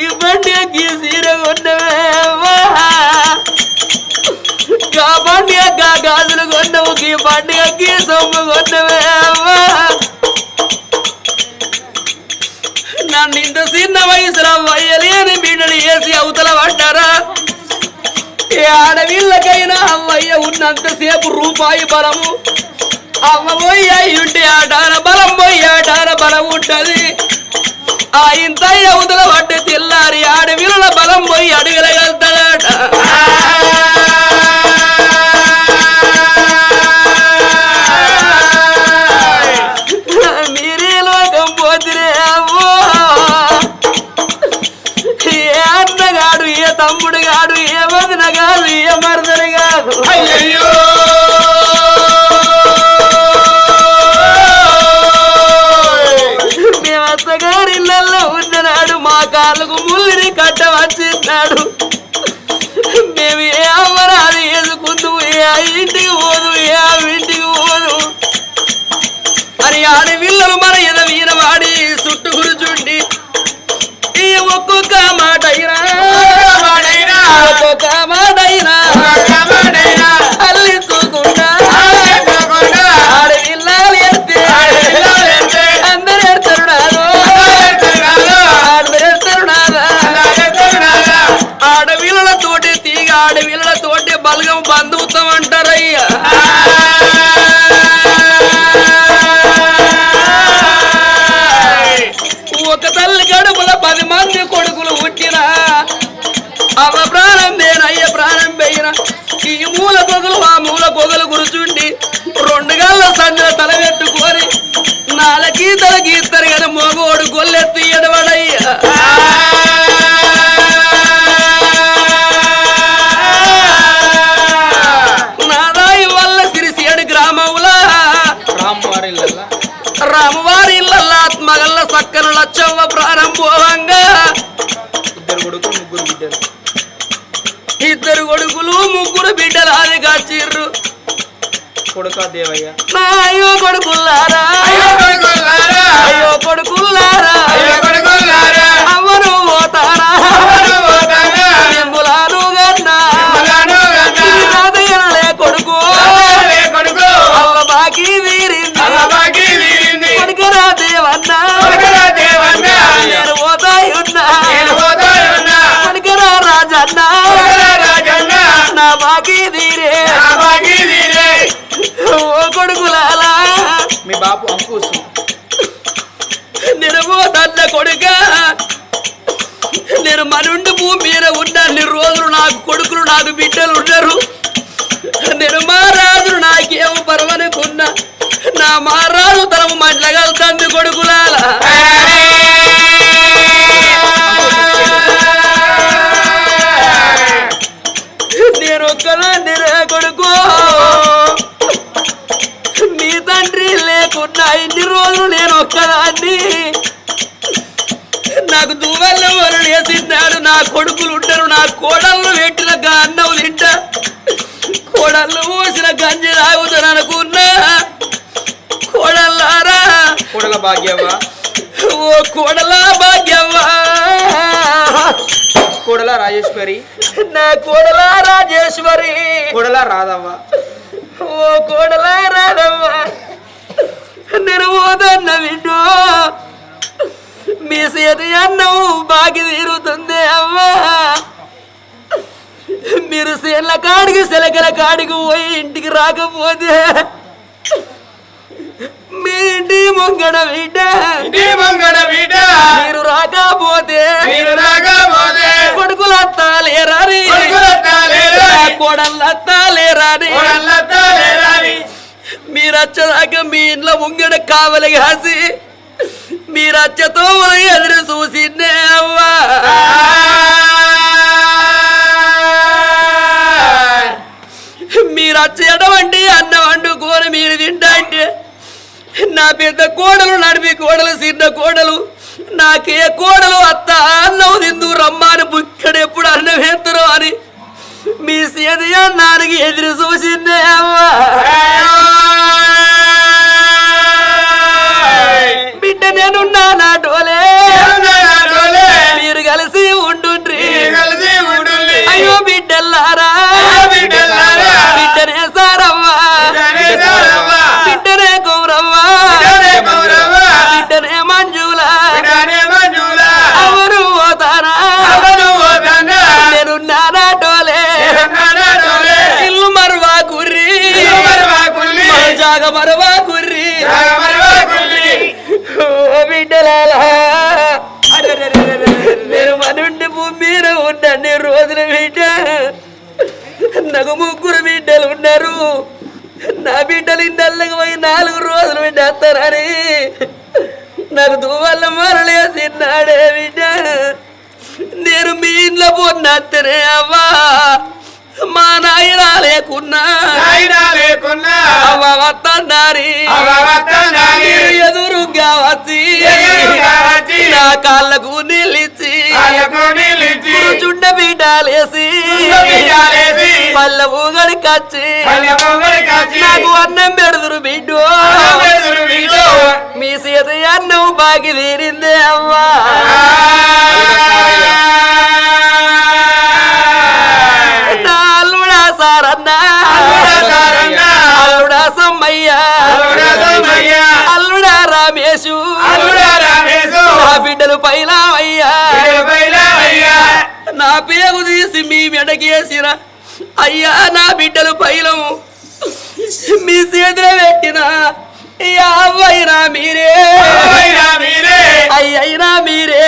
గీ పండుగకి సీర కొన్నవే గా పండుగ గా గాజులు కొన్నవు గీ పండుగకి సొమ్ము కొన్నవే అవ్వా. నన్ను ఇంత చిన్న వయసులో వయ్యలేని బిడ్డలు వేసి అవతల పడ్డారా? ఏ ఆడవిళ్ళకైనా అమ్మయ్య ఉన్నంతసేపు రూపాయి బలము. అమ్మ పోయి అయ్యుంటే ఆడార బలం పోయి ఆడార బలం ఉంటది. ఆ ఇంత అవతల పడ్డ తెల్లారి ఆడవిళ్ళ బలం పోయి ఈ మూల పొగలు ఆ మూల పొగలు గురుచుండి రెండు గళ్ళ సంజల తల పెట్టుకొని నాలుగు గీతలు గీస్తారు కానీ మగోడు గొల్లెత్తి కొడుక దేవయ్య? నా అయ్యో కొడుకుల్లారా? అయ్యో కొడుకుల్లారా? అవ్వను పోతారా? ఎంబులాను గన్నా ఈ నాదయ్యనలే కొడుకు. అవ్వ బాకీ తీరింది కొడుకురా దేవన్నా? భాగ్యవ్వ ఓ కోడల భాగ్యమ్మా కొడల రాజేశ్వరి. నా కోడల రాజేశ్వరి. కొడల రాధవ్వ. ఓ కోడల రాదమ్మా నేను పోదన్న వింటూ మీ చేతి అన్నం బాకి తీరుతుంది అమ్మా మీరు సేన్ల కాడికి సెలకల కాడికి పోయి ఇంటికి రాకపోతే మీ ఇంటి ముంగడ బిడ్డ మీరు రాకపోతే. కొడుకులు అత్తాలేరాని కోడళ్ళు అత్తాలేరాని మీరు వచ్చేదాకా మీ ఇంట్లో ముంగడ కావలి కాసి మీరు వచ్చతో ఎదురు చూసిందే అవ్వా మీరు అన్నం నా బిడ్డ కోడలు నడిపి కోడలు సిన్న కోడలు. నాకే కోడలు అత్త అన్నవు నిందు రమ్మాను బుక్కడెప్పుడు అన్నం అని. మీ సేదయ్య నాన్నకి ఎదురు చూసిందే బిడ్డ నేనున్నా మీరు కలిసి ఉండు అయ్యో బిడ్డల్లారా. జగమరవా గుర్రి నేను మనుండి మీద ఉన్నాను రోజుల బిడ్డ. నాకు ముగ్గురు బిడ్డలు ఉన్నారు. నా బిడ్డలు ఇందల్లకి పోయి నాలుగు రోజులు బిడ్డ వస్తారని నాకు దువ్వల్ల మరలేసి నాడే బిడ్డ. నేను మీ ఇంట్లో పోన్నాస్తేనే అవ్వా. మా నాయన లేకున్నా. నాయనా ఎదురుగా వచ్చి. నా కాళ్ళకు నిలిచి. కాళ్ళకు నిలిచి. చుండ బీటాలేసి బీటాలేసి పళ్ళ ఊగడి కచ్చి పల్లె మొగలి కాచి నాకు అన్నం పెడుదురు బిడ్డు. మీ సీత అన్నం బాకి తీరిందే అవ్వా. రామేశు. నా బిడ్డలు పైలావయ్యా. అయ్యా నా పేగు తీసి మీ మెడకేసిన అయ్యా నా బిడ్డలు పైలము. మీ చేతిలో పెట్టిన అవ్వైనా మీరే. అయ్యైనా మీరే.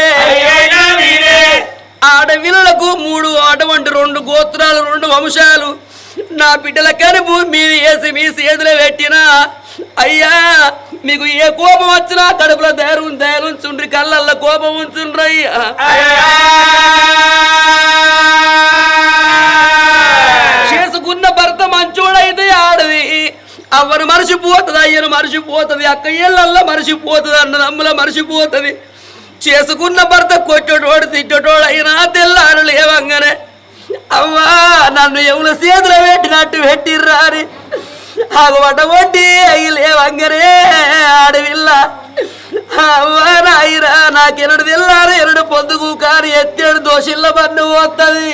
ఆడవిల్లలకు మూడు అటువంటి రెండు గోత్రాలు రెండు వంశాలు. నా బిడ్డల కనుపు మీరు వేసి మీ చేతిలో పెట్టిన అయ్యా మీకు ఏ కోపం వచ్చినా కడుపులో ధైర్యం ధైర్యం ఉంచుండ్రి కళ్ళల్లో కోపం ఉంచుండ్రు అయ్యా. చేసుకున్న భర్త మంచోడైతే ఆడది. అవ్వను మరిచిపోతుంది అయ్యను మరిచిపోతుంది అక్క ఏళ్ళల్లో మరిచిపోతుంది అన్న నమ్ముల మరిచిపోతుంది. చేసుకున్న భర్త కొట్టేటోడు తిట్టోటోడు అయినా తెల్లారు లేవంగానే అవ్వా నన్ను ఎవరు చేతులు పెట్టినట్టు పెట్టిర్రా అని ఆగబడ్డ వంటి అయ్యి లేవంగానే ఆడవిల్ల అవ్వా నాయిరా నాకెరడు తెల్లారు ఎరడు పొద్దుకు కాని ఎత్తేడు దోషిల్ల పన్ను పోతుంది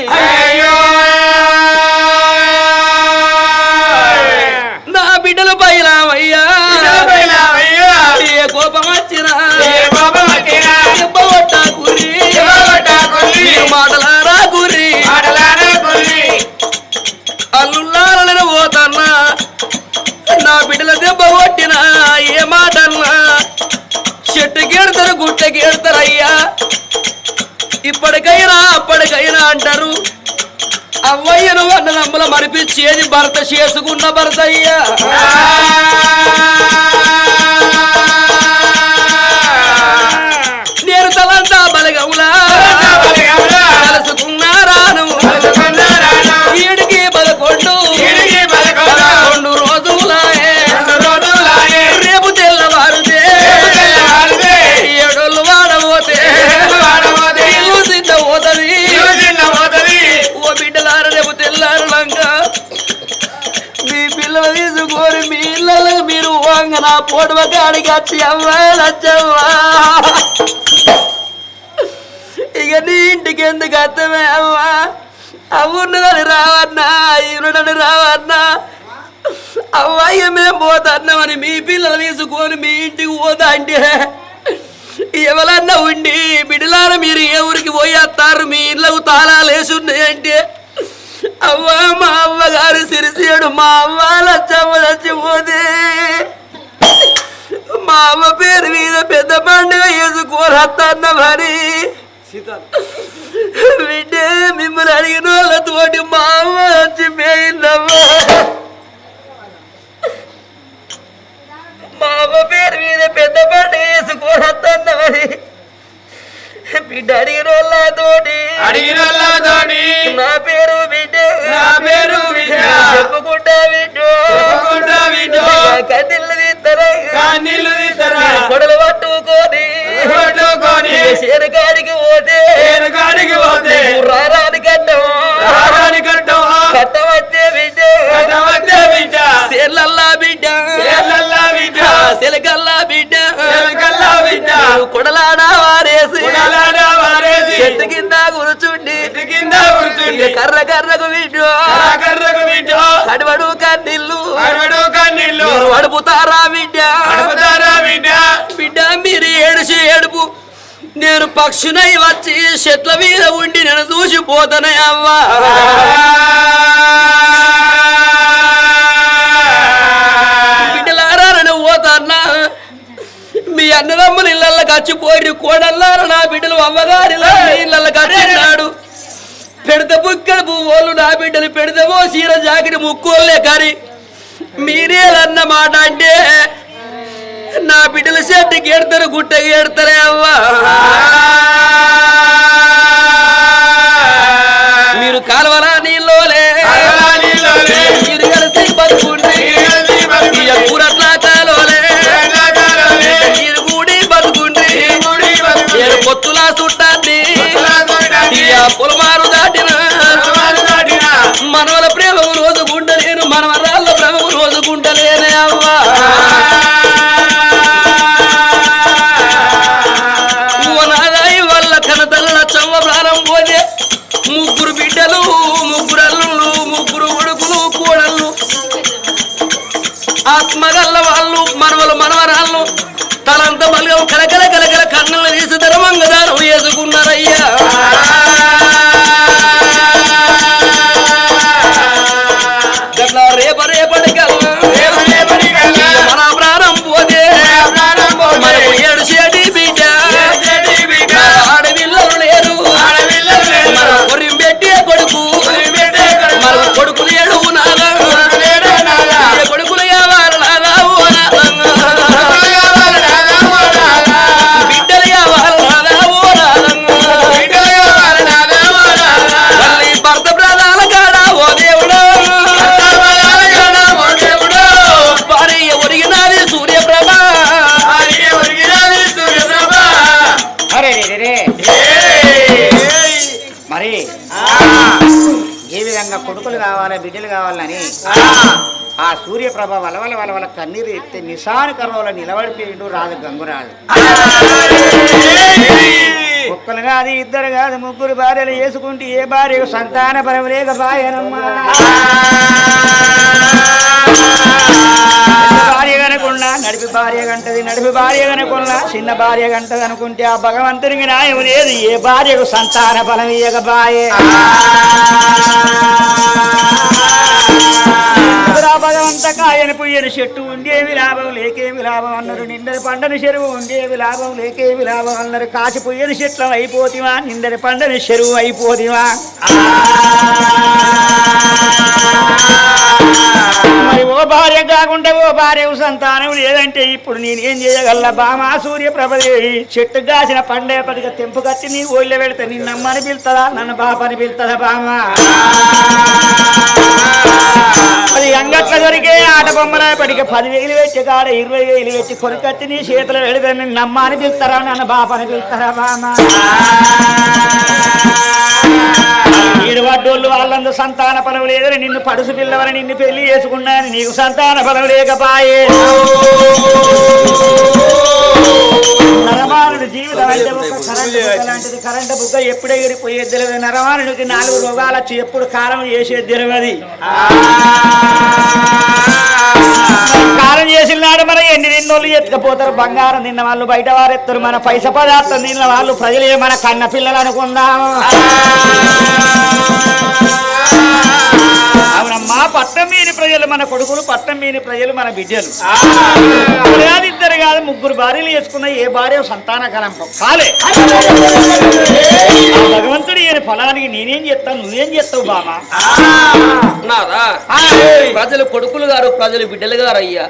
ఏ మాటన్నా చెట్టు గెడతారు గుట్ట ఇప్పటికైనా అప్పటికైనా అంటారు. అవ్వయ్యను అన్న నమ్మల మరిపించేది భర్త చేసుకున్న భర్త పొడవ కాడికి వచ్చి ఇక నీ ఇంటికి ఎందుకు అర్థమే అమ్మా అవున్నదని రావన్నా ఈయనని రావన్నా. అవ్వాయి మేము పోతున్నామని మీ పిల్లలు తీసుకొని మీ ఇంటికి పోతా అంటే ఎవరన్నా ఉండి బిడ్డలార మీరు ఏ ఊరికి పోయేస్తారు మీ ఇళ్ళకు తాళాలు వేసి ఉన్నాయంటే అవ్వ మా అవ్వగారు సిరిసేడు మా అవ్వ లచ్చమ్మ లచ్చి పేరు మీద పెద్ద పండుగ వేసుకోరత్తన్న మరి బిడ్డ మిమ్మల్ని అడిగిన వాళ్ళతోటి మా అమ్మ చచ్చిపోయిందమ్మా. మా అమ్మ పేరు మీద పెద్ద పండుగ వేసుకోరత్తన్న మరి బిడ్డ అడిగిన వాళ్ళతోటి. అడిగినోళ్ళతోటి నా పేరు బిడ్డ నా పేరు బిడ్డ. చెప్పుకుంటా బిడ్డ చెప్పుకుంటా బిడ్డ. కన్నీళ్ళు పట్టుకొని పట్టుకొని పోతే పోతే. రారాని కట్టం రారాని కట్టవా కట్టవచ్చే బిడ్డ. కట్టవచ్చే బిడ్డ. సేర్లల్లా బిడ్డ. ఏళ్ళల్లా బిడ్డ. సెలకల్లా బిడ్డ. ఎలకల్లా బిడ్డ. కొడలాడా వారేసి కుడలాడ వారేసి. చెట్టు కింద కూర్చుండి. చెట్టు కింద కూర్చుండి. కర్ర కర్రకు బిడ్డ కర్రకు బిడ్డ కడవడు కన్నీళ్ళు. అడుపుతారా బిడ్డ? అడుగుతారా బిడ్డ? బిడ్డ మీరు ఏడుచి ఏడుపు. నేను పక్షునై వచ్చి చెట్ల మీద ఉండి నేను చూసిపోతానే అవ్వా. మీ అన్నదమ్ములు ఇళ్ళకి వచ్చిపోయి కోడల్లారా నా బిడ్డలు అవ్వగారి ఇళ్ళకి వచ్చినాడు చీర జాకిడి ముక్కోలే కానీ మీరేదన్న మాట అంటే నా బిడ్డల చెట్టుకి ఎడతారు గుట్టకి ఎడతారే అవ్వా. కన్నీరు ఎత్తే నిశాన కర్రలో నిలబడిపోయిండు రాదు గంగురాజు. ఒక్కరు కాదు ఇద్దరు కాదు ముగ్గురు భార్యలు వేసుకుంటే ఏ భార్య సంతాన పరం లేక బాయనమ్మా. భార్య కనుకున్నా నడిపి భార్య కంటది నడిపి భార్య కనుకున్నా చిన్న భార్య కంటది అనుకుంటే ఆ భగవంతునికి న్యాయం లేదు ఏ భార్యకు సంతాన బలం ఇయ్యక బాయే. ఆయన కాయని పుయ్యని చెట్టు ఉండేవి లాభం లేకేమి లాభం అన్నారు నిందరి పండని చెరువు ఉండేవి లాభం లేకేమి లాభం అన్నారు కాచి పుయ్యని చెట్లం అయిపోతివా నిందరి పండని చెరువు అయిపోతివా. మరి ఓ భార్య కాకుండా ఓ భార్య సంతానం లేదంటే ఇప్పుడు నేనేం చేయగల బామా సూర్య ప్రభదేవి చెట్టు కాసిన పండేపటిగా తెంపు కట్టి నీ ఊళ్ళో వెళితే నిన్నమ్మని పిలుతుందా నన్ను బాపని పిలుతుందా బామా? అది ఎంగట్ల దొరికే ఆట బొమ్మలపటికి పదివేలు పెట్టి కాడ ఇరవై వేలు పెట్టి కొరికత్తి నీ చేతులు పెడితే నమ్మ అని పిలుస్తారా నన్ను బాపని పిలుస్తారా బామా ఈడు వడ్డోళ్ళు వాళ్ళందు సంతాన పదవి లేదని నిన్ను పడుసు పిల్లవని నిన్ను పెళ్ళి చేసుకున్నాను నీకు సంతాన పదవి లేకపాయే. కరెంట్ బుగ్గ ఎప్పుడే ఎగిరిపోయేది తెలియదు నరమానుడికి నాలుగు రోగాలు వచ్చి ఎప్పుడు కారం చేసేది తెలియదు కారం చేసిన నాడు మన ఎన్ని నిన్నోళ్ళు ఎత్తుకపోతారు? బంగారం తిన్న వాళ్ళు బయట వారు ఎత్తారు మన పైస పదార్థం నిన్న వాళ్ళు ప్రజలే మన కన్న పిల్లలు అనుకుందాము అవునమ్మా పట్టం మీని ప్రజలు మన కొడుకులు పట్టం మీని ప్రజలు మన బిడ్డలు. కాదు ఇద్దరు కాదు ముగ్గురు భార్యలు చేసుకున్న ఏ భార్య సంతాన కలంపం కాలే. భగవంతుడు ఈయన ఫలానికి నేనేం చేస్తాను నువ్వేం చేస్తావు బామా ప్రజలు కొడుకులు గారు ప్రజలు బిడ్డలు గారు అయ్యా.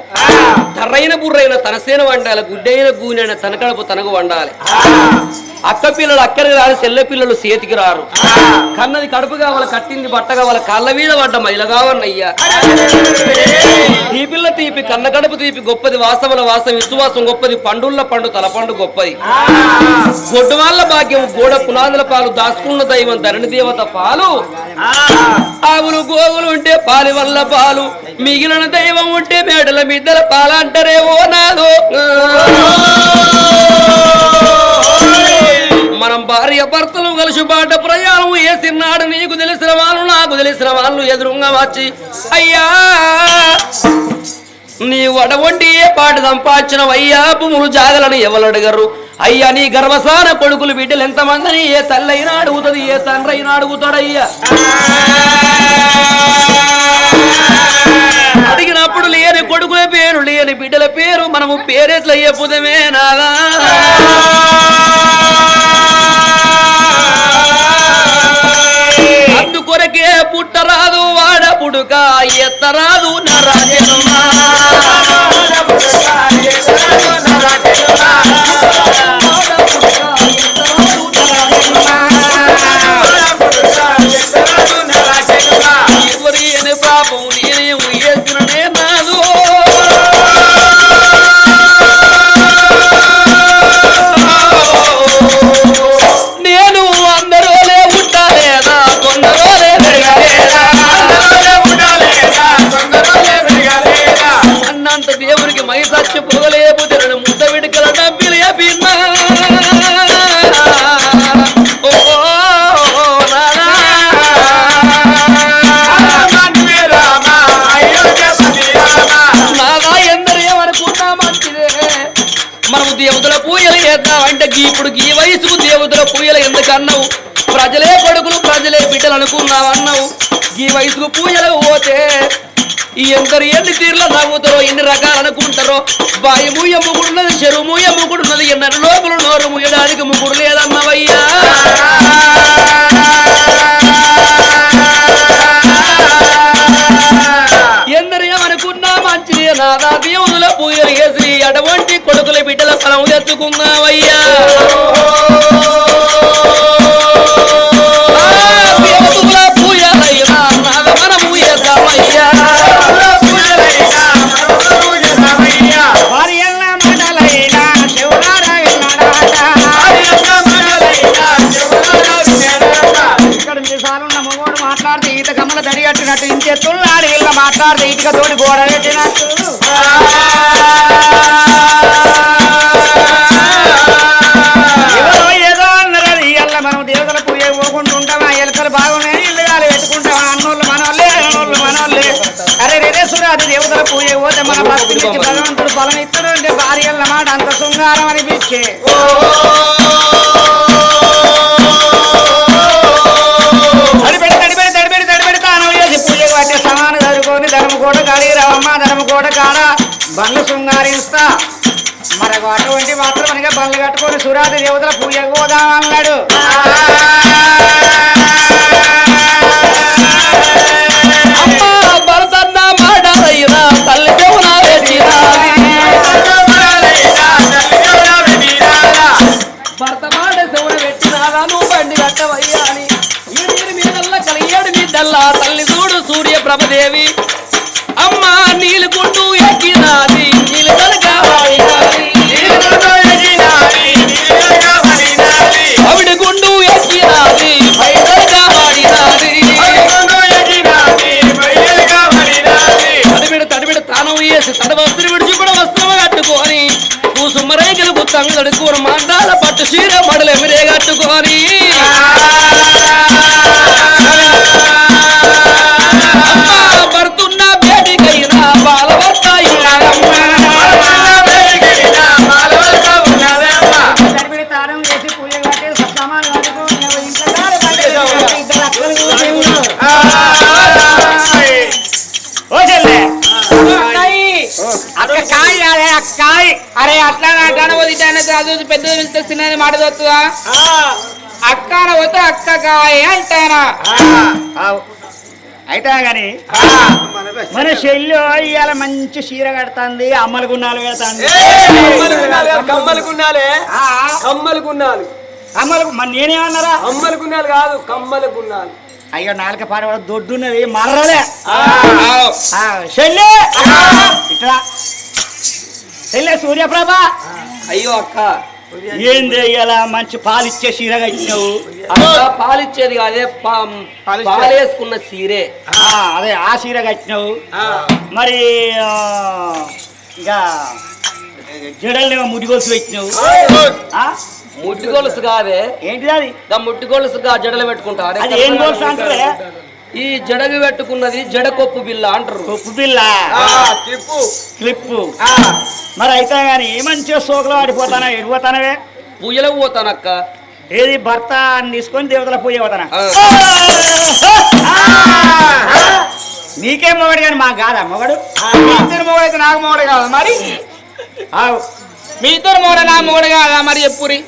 తర్రైన బుర్రైన తనసేన వండాలి గుడ్డైన గూనైన తన కడుపు తనకు వండాలి. అక్క పిల్లలు అక్కడికి రారు చెల్లె పిల్లలు చేతికి రారు. కన్నది కడుపు కావాలి కట్టింది బట్ట కావాలి కళ్ళ మీద పడ్డ మైల కావన్నయ్యా తీపిల్ల తీపి కన్న కడుపు తీపి గొప్పది వాసముల వాసం విశ్వాసం గొప్పది పండుల్ల పండు తలపండు గొప్పది. గొడ్డు వాళ్ళ భాగ్యం గోడ పునాదుల పాలు దాచుకున్న దైవం ధరణి దేవత పాలు. ఆవులు గోవులు ఉంటే పాలి వల్ల పాలు. మిగిలిన దైవం ఉంటే మేడల మిద్దల పాలంటారే ఓ నాదో మనం భార్య భర్తలు కలిసి బాట ప్రయాణం వేసినాడు నీకు తెలిసిన వాళ్ళు నాకు తెలిసిన వాళ్ళు ఎదురుగా వచ్చి అయ్యా నీ వడవండి ఏ పాట సంపాదించిన అయ్యా భూములు జాగలను ఎవరడగరు అయ్యా నీ గర్వసాన కొడుకులు బిడ్డలు ఎంతమందిని ఏ తల్లి అయినా అడుగుతుంది ఏ తండ్రి అయినా అడుగుతాడయ్యా. అడిగినప్పుడు లేని కొడుకుల పేరు లేని బిడ్డల పేరు మనము పేరెట్ల పుదమే నాగా. పుట్టుక ఎత్తరాదు నా రాజమ్మ దేవతల పూజలు చేద్దామంటే ఇప్పుడు ఈ వయసు దేవతల పూజలు ఎందుకన్నావు ప్రజలే కొడుకులు ప్రజలే బిడ్డలు అనుకున్నావు అన్నావు? ఈ వయసుకు పూజలకు పోతే ఎందరు ఎన్ని తీర్లు నవ్వుతారో ఎన్ని రకాలు అనుకుంటారో? బాయి మూయ ముగుడున్నది చెరువు మూయ ముగుడున్నది లోపల నోరు ముయ్యడానికి ముగ్గురు లేదన్నవయ్యా? ఎందరు ఏమనుకున్నా మంచిది నాదా దేవుల పూజలు వేసి అటువంటి మీసాలున్న మగోడు మాట్లాడితే ఇటుక తోటి గోడ పెట్టినట్టు అది దేవతల పూజ పోతే మన భక్తులు ఇచ్చి భగవంతుడు బలం ఇస్తాడు అంటే భార్య మాట అంత శృంగారం అనిపించే. తడిపెడి తడిపెడి తడిపెడి తడిపెడి తాను చేసి పూజ పట్టే సమాన కాడి రామమ్మ ధర్మ కోట కాడ బండ్లు శృంగారిస్తా. మనకు అటువంటి మాత్రమనిగా బండ్లు కట్టుకొని సురాది దేవతల పూజకు పోదామన్నాడు. నువ్వు బండి కట్టవయ్యా అని ఇరునీరు మీదల్లా కలిగేడు మీదల్లా తల్లి చూడు సూర్య ప్రభదేవి. అమ్మా నీళ్ళు గుండు ఎక్కినాది. నీళ్ళు అవిడి గుండు ఎక్కినాది పైసలుగా ఆడినాది తడివిడు తడివిడు తానం వేసి తడ వస్త్రం విడిచి కూడా వస్త్రం కట్టుకొని కూసుమ్మరేగలు గుత్తంగా తడుకోని మాండాల పట్టు చీర మడలు ఎమిరే కట్టుకొని అరే అక్కాయ్ అరే అట్లా అట్లా వదిలిన చదువు పెద్ద వెళ్తే చిన్నది మాట చదువుతుందా అక్కన పోతే అక్క కాయ అంటానా అయితే గాని మన చెల్లి ఇవాళ మంచి చీర కడుతుంది అమ్మల గున్నాలు పెడుతుంది కమ్మలుకున్నాలే కమ్మలుకున్నాలు అమ్మలకు మరి నేనేమన్నారా? అమ్మలుకున్నాలు కాదు కమ్మలుకున్నాలు అయ్యో నాలుక పాడ దొడ్డున్నది మర్రలే చెల్లి. ఇట్లా చెల్లె సూర్యప్రభ. అయ్యో అక్క. ఏంది ఇవాళ మంచి పాలిచ్చే చీర కట్టినావు? పాలిచ్చేది కాదే పా- పాలేసుకున్న సీరే ఆ, అదే ఆ చీర కట్టినావు. మరి ఇక జడల్నేమో ముడిగొలుసు పెట్టినావు. ఆ? ముట్టి గొలుసు కాదే. ఏంటిది అది? దా ముట్టి గొలుసుగా జడలు పెట్టుకుంటా అది ఏం గొలుసు అంటారే? ఈ జడగు పెట్టుకున్నది జడ కొప్పు బిల్ల? అంటారు ఉప్పు పిల్ల తిప్పు క్లిప్పు మరి అయితే గాని మంచిగా సోకులో ఆడిపోతానా? ఎడిపోతానవే పూజలకు పోతానక్క. ఏది భర్త అని తీసుకొని దేవతల పూజ పోతానా. నీకేం మొగడు కానీ మాకు కాదా మొగడు? ఇద్దరు మొగడు అయితే నాకు మొగడు కాదా మరి. మీ ఇద్దరు మొగడు నా మొగడు కాదా మరి చెప్పురి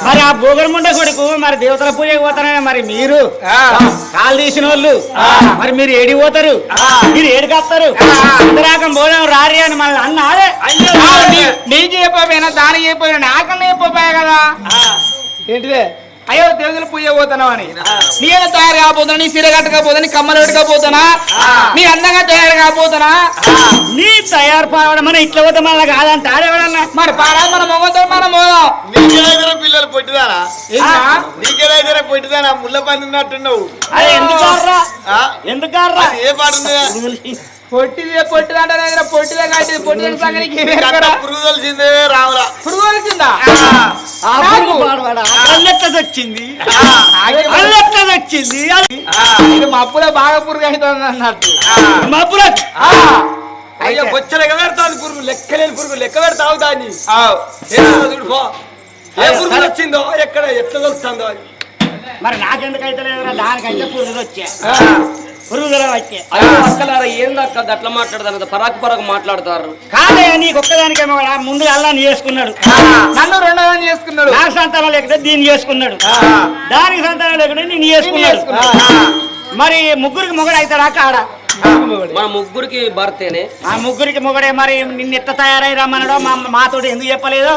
మరి ఆ భోగరముండ కొడుకు మరి దేవతల పూజకి పోతానే మరి మీరు. కాలు తీసిన వాళ్ళు మరి మీరు ఏడి పోతారు? మీరు ఏడికి వస్తారు ఇంతరాకం పోదాం రారి అని మళ్ళీ అన్న అదే. నీకు చెప్పపోయినా దానికి చెప్పపోయినా నాకన్నా చెప్పపోయా కదా? ఏంటిదే? అయ్యో దేవుతులు పూజ పోతాను అని నేను తయారు కాబోతున్నా నీ సిర కట్టకపోతున్నా నీ కమ్మలు పెట్టుకపోతున్నా నీ అందంగా తయారు కాబోతున్నా. నీ తయారు పావడం మన ఇట్లా పోతే మళ్ళీ కాదంట. ఆడేవాడన్నా మరి పాడా మన మొగతో మనం పోదాం నీకేదైతే పిల్లలు పొట్టిదానా? ఏంటా? నీకేదైతే పొట్టిదానా? ముళ్ళ పని ఉన్నట్టున్నావు. ఎందుకు? ఎందుకు ఏ పాట పొట్టిదే అంటే దగ్గర సంగతికి వచ్చిందా వచ్చింది ఇది మప్పులో బాగా పురుగు అవుతుంది అన్నట్టు. అయ్యో బొచ్చ లెక్క పెడతాది పురుగు. లెక్కలేని పురుగు. లెక్క పెడతావు దాన్ని. ఏ పురుగు వచ్చిందో ఎక్కడ ఎట్లా అది మరి నాకెందుకైతే లేదురా దానికైతే పురుగులు వచ్చే అక్కలారా ఏందక్క అట్లా మాట్లాడతారు పరాకు పరాకు మాట్లాడతారు. కాదే నీకు ఒక్కదానికేమో ముందు అల్లాన్ని చేసుకున్నాడు. నన్ను రెండో దాన్ని చేసుకున్నాడు. నాకు సంతానం లేకపోతే దీన్ని చేసుకున్నాడు. దానికి సంతానం లేకుండా నేను చేసుకున్నాడు. మరి ముగ్గురికి మొగడు అవుతాడా కాడా? మన ముగ్గురికి భర్తేనే. ఆ ముగ్గురికి మొగడే మరి నిన్న ఎట్ట తయారై రమ్మన్నాడో మా మాతో ఎందుకు చెప్పలేదు?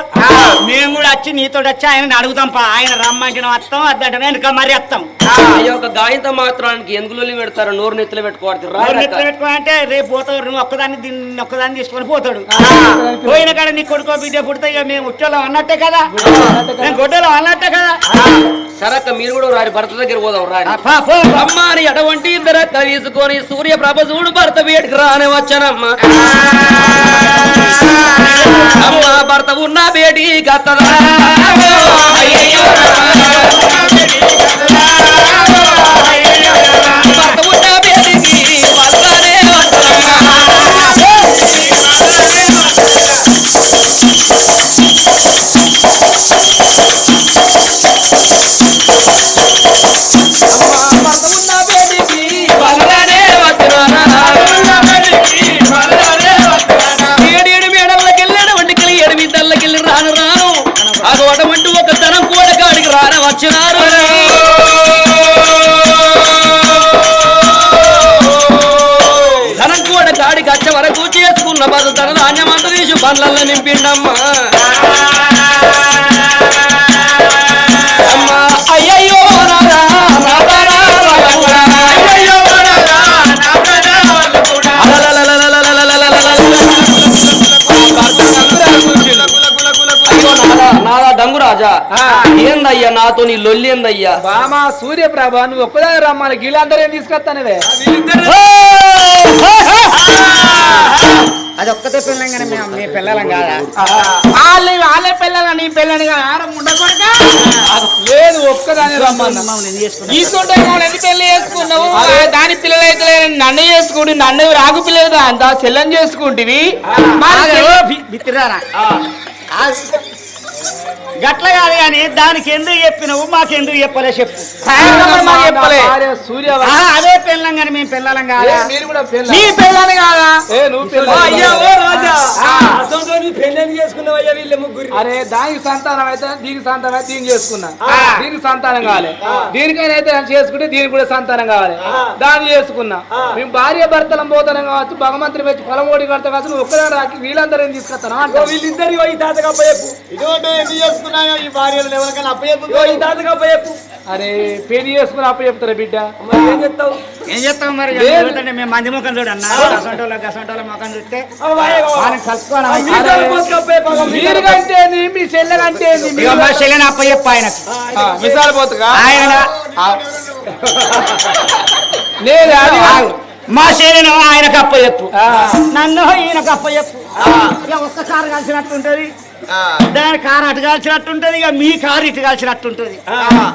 మేము కూడా వచ్చి నీతో వచ్చి ఆయన అడుగుతాం పా. ఆయన రమ్మంచిన వస్తాం అద్దంటే వెనుక మరి వస్తాం అయ్యో ఒక గాయంతో మాత్రానికి ఎందుకు పెడతారు? నోరు నెత్తులు పెట్టుకోవద్దు ఎవరు నెత్తిన పెట్టుకోవాలంటే రేపు పోతాడు నువ్వు ఒక్కదాన్ని దీన్ని ఒక్కదాన్ని తీసుకొని పోతాడు. పోయిన కాడ నీ కొడుకో బిడ్డ పుడితే ఇక మేము ఉచ్చోళ్ళం అన్నట్టే కదా? మేము గొడ్డలో అన్నట్టే కదా? సరక్క మీరు కూడా రారి భర్త దగ్గర పోదాం పో. అమ్మాని అటువంటి ఇద్దరక్క తీసుకొని సూర్య ప్రభ చూడు భర్త వేడికి రాని వచ్చానమ్మ. అమ్మ భర్త ఉన్న బేటి కత్తదా? అటువంటి ఒక ధనం కూడా కాడికి రాన వచ్చినారు ధనం కూడా వచ్చే వరకు చేసుకున్న బాధ ధన ధాన్యమంత తీసి బండ్లలో నింపిండమ్మా. దంగురాజా ఏందయ్యా నాతో నీ లొల్లి ఏందయ్యా? బామా సూర్యప్రభ నువ్వు ఒక్కదాని రమ్మని గీళ్ళందరూ ఏం తీసుకొస్తానవే అది ఒక్కతే పిల్లంగానే మేము మీ పిల్లలం కాదా? వాళ్ళే వాళ్ళే పిల్లలు నీ పిల్లని లేదు ఒక్కదాని? తీసుకుంటే ఎన్ని పెళ్ళి చేసుకున్నావు దాని పిల్లలు అయితే నన్ను చేసుకుంటు నన్ను రాకు పిల్లలు అంత చెల్లని చేసుకుంటివి. బిత్తిరారా. గట్ల కాదు కానీ దానికి ఎందుకు చెప్పినవు? చెప్పలే చెప్పు. మాకు చెప్పలే. భార్య సూర్య ఆ, అదే పిల్లం కానీ మేము పిల్లలం కాదా? మీరు కూడా పెళ్ళ నీ పిల్లని కాదా? పెళ్ళ అరే దానికి సంతానం అయితే దీనికి సంతానం అయితే దీనికి చేసుకున్నా. దీనికి సంతానం కావాలి. దీనికైనా అయితే చేసుకుంటే దీనికి కూడా సంతానం కావాలి. దాన్ని చేసుకున్నా. మేము భార్య భర్తలం పోతాం కావచ్చు భగవంతుని వచ్చి పొలం ఓడి కడతా కావచ్చు నువ్వు ఒక్కడే రాకి వీళ్ళందరూ ఏం తీసుకొస్తాను అంటే వీళ్ళిద్దరు చేసుకున్నాయో ఈ భార్యలు ఎవరికైనా అప్పచెప్పు? ఈ తాతగా అప్పచెప్పు. అరే పెళ్ళి చేసుకుని అప్పు చెప్తారా బిడ్డ ఏం చెప్తావు? ఏం చెప్తాం మరి. ఎందుకంటే మేము మంది ముఖం చూడన్నా గసంటోళ్ళ గసంటోళ్ళ ముఖం చూస్తే మీ మీ మీరు చెల్లె చెల్లెని అప్ప చెప్పు. ఆయనకు మిసాలు పోతుగా? ఆయన లేదు అది. మా చెల్లెను ఆయనకు అప్ప చెప్పు ఆ. నన్ను ఈయనకు అప్ప చెప్పు ఇక ఒక్క కారు కాల్చినట్టుంటది దాని కారు అటు కాల్చినట్టుంటది ఇక మీ కారు ఇటు కాల్చినట్టుంటది.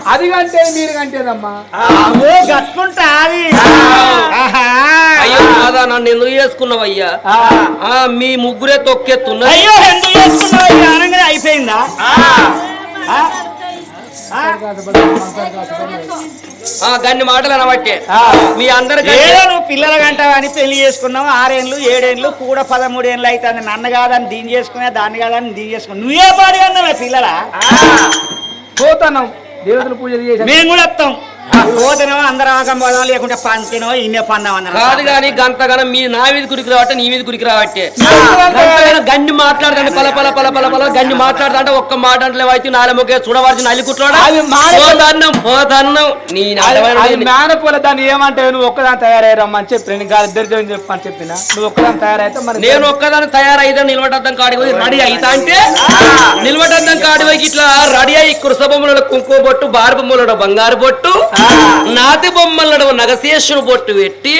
అది కంటే మీరు కంటేదమ్మా. అది. ఆహా. అయ్యో కాదా నన్ను ఎందుకు చేసుకున్నావయ్యా? ఆ, మీ ముగ్గురే తొక్కెత్తున్నారు అయ్యో ఎందుకు చేసుకున్నావు? అయిపోయిందా? ఆ? ఆ? ఆ, గన్ని మాటలు అనబట్టే. మీ అందరికి నువ్వు పిల్లల గంట అని పెళ్ళి చేసుకున్నావు ఆరేళ్ళు ఏడేళ్ళు కూడా పదమూడేళ్ళు అవుతుంది నన్ను కాదని దీన్ని చేసుకున్నా దాన్ని కాదని దీన్ని చేసుకున్నా. నువ్వే పాడి అన్నావే పిల్లల పోతున్నాం. దేవతలు పూజలు చేసి మేము కూడా వస్తాం. పోతేనో అందరం ఆగం పోదాం లేకుంటే పంతినో ఇన్నే పందాం కాదు అన్నారు గాని గంతగానం మీ నా మీద గురికి రావట్టే నీ మీద గురికి రావట్టే. గంతగానం గన్ని మాట్లాడదండి పల పల పల పల పల గన్ని మాట్లాడదంటే ఒక్క మాట అంటే అయితే నాలుగు చూడవలసి నల్లి కుట్లోడా? అది మాడే- పోతన్నం పోతన్నం. నీ అది నాలుగు మేనపూల దాన్ని ఏమంటావు? నువ్వు ఒక్కదాని తయారయ్యి రమ్మని చెప్పి నేను ఇద్దరు చెప్పని చెప్పిన? నువ్వు ఒక్కదాని తయారైతే మరి నేను ఒక్కదాని తయారైతే నిలబడద్దాం రెడీ అయితా అంటే నిలబడద్దాం కాడి పోయి ఇట్లా రెడీ అయ్యి కురసబొమ్మల కుంకుమ బొట్టు బారు బొమ్మల బంగారు బొట్టు నాతి బొమ్మల నగశేషుడు బొట్టు పెట్టి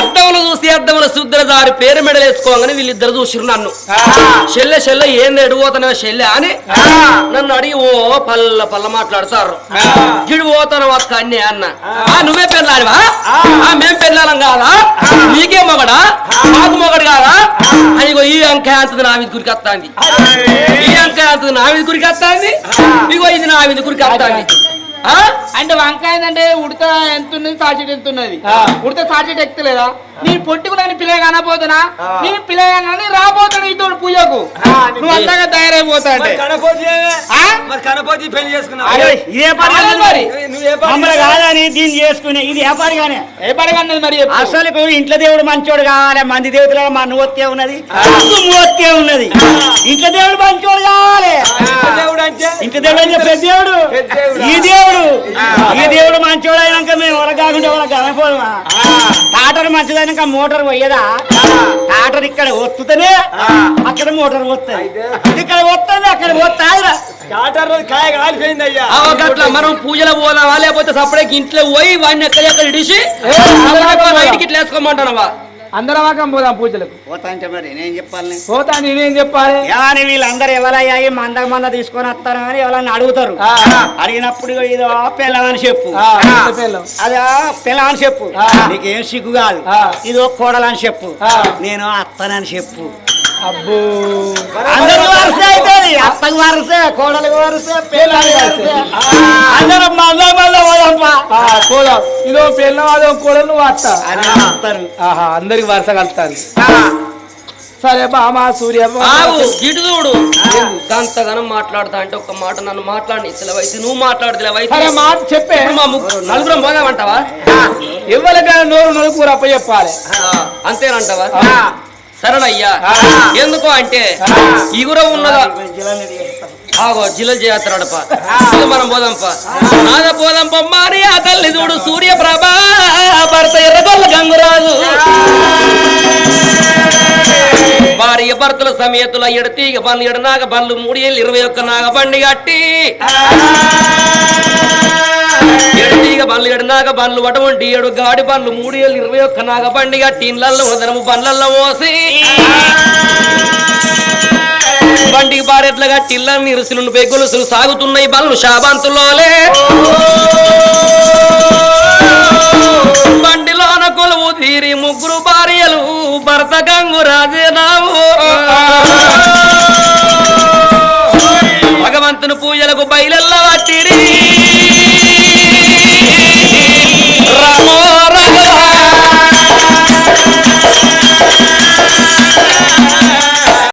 అద్దములు చూసి అద్దముల శుద్ర దారి పేరు మెడలేసుకోగానే వీళ్ళిద్దరు చూసిరు నన్ను. చెల్లె చెల్లె ఏం ఎడిపోతానో చెల్లె అని నన్ను అడిగి ఓ పల్ల పల్ల మాట్లాడతారు. గిడి పోతాను అక్క అన్ని అన్న. ఆ, నువ్వే పెళ్ళాలివా? ఆ, మేం పెళ్ళాలం కాదా? నీకే మొగడా? మాకు మొగడు కాదా? అదిగో ఈ అంకాయ అంతది నా మీద గురికి వస్తాంది ఈ అంకాయ అంతది నా మీద గురికి వస్తాంది ఇగో ఇది నా మీద గురికి వస్తాంది అంటే వంకాయ అంటే ఉడత ఎంత ఉన్నది సాచెట్ ఎంత ఉన్నది? ఉడత సాచెట్ ఎక్కలేదా నేను పొట్టుకు నన్ను పిల్ల కానపోతున్నా నేను పిల్ల కానీ రాబోతున్నా తోడు పూజకు. నువ్వు అంతగా తయారైపోతా అంటే మమ్మల్ని కాదని దీన్ని చేసుకునే ఇది వ్యాపారిగానే పడగన్నది మరి. అసలు ఇంట్లో దేవుడు మంచోడు కావాలి మంది దేవుతుల మన ఒత్తే ఉన్నది? ఒత్తే ఉన్నది. ఇంట్లో దేవుడు మంచోడు కావాలి. ఇంట్లో దేవుడు అంటే? పెద్ద దేవుడు ఈ దేవుడు. ఈ దేవుడు మంచోడు అయినాక మేము ఎవరు కాకుండా ఎవరు కనపోదుమా టాటర్ మంచిదైనాక మోటార్ పోయేదా? టాటర్ ఇక్కడ వస్తుంటేనే అక్కడ మోటార్ వస్తుంది ఇక్కడ వస్తుంది అక్కడ అట్లా మనం పూజలో పోదామా? లేకపోతే సపరేట్ ఇంట్లో పోయి వాడిని ఎక్కడ ఎక్కడ ఇడిసి బయటికి ఇట్లా వేసుకోమంటానవా అందరం ఆకం పోదాం పూజలకు పోతా అంటే మరి నేను చెప్పాలి పోతా నేనేం చెప్పాలి కానీ వీళ్ళందరూ ఎవరయ్యాయి మంద మంద తీసుకొని వస్తారు అని ఎవరన్నా అడుగుతారు. అడిగినప్పుడు ఇదో పిల్లవని చెప్పు. అదా పిల్లవని చెప్పు. నీకేం సిగ్గు కాదు. ఇదో కోడలని చెప్పు. నేను అత్తనని చెప్పు అబ్బో. అందరికి వరుస అవుతుంది అత్తకు వరుసే కోడలికి వరుసే పిల్లలకి వరుసే. అందరూ పోదాంపా పోదాం ఇదో పిల్లం అదో కూడా నువ్వు వస్తారు ఆహా అందరికి వరుస కలుతారు సరే బామా సూర్య ఇటు చూడు. గంతగానం మాట్లాడతా అంటే ఒక మాట నన్ను మాట్లాడి తెలవైతే నువ్వు మాట్లాడు సరే తెలవైతే మాట చెప్పే. మా ముగ్గురు నలుగురం పోదామంటావా? ఎవరికైనా నోరు నలుగురు అప్ప చెప్పాలి అంతేనంటావా. సరేనయ్యా. ఎందుకు అంటే. ఇగుర ఉన్నదా ఆగో జిల్లలు చేస్తున్నాడప్ప ఇది మనం పోదాంప. నాద పోదాంప మరి ఆ తల్లి చూడు సూర్యప్రభ భర్త ఎర్రగొల్ల గంగురాజు. భార్య భర్తల సమేతుల ఎడతీగ బండ్లు ఎడనాగ బండ్లు మూడు ఏళ్ళు ఇరవై ఒక్క నాగ బండి కట్టి ఎడతీగ పండ్లు ఎడనాగ పండ్లు అటువంటి ఏడు గాడి పండ్లు మూడు ఏళ్ళు ఇరవై ఒక్క నాగ పండుగ టీన్లల్లో వదనము పండ్లల్లో పోసి. బండికి పారేట్లుగా టిల్లని ఇరుసులు పెగులుసులు సాగుతున్నాయి బళ్ళు షాబంతులోలే బండిలోన కొలువు తీరి ముగ్గురు భార్యలు భర్త గంగు రాజేనావు భగవంతుని పూజలకు బయలెల్ల వచ్చిరి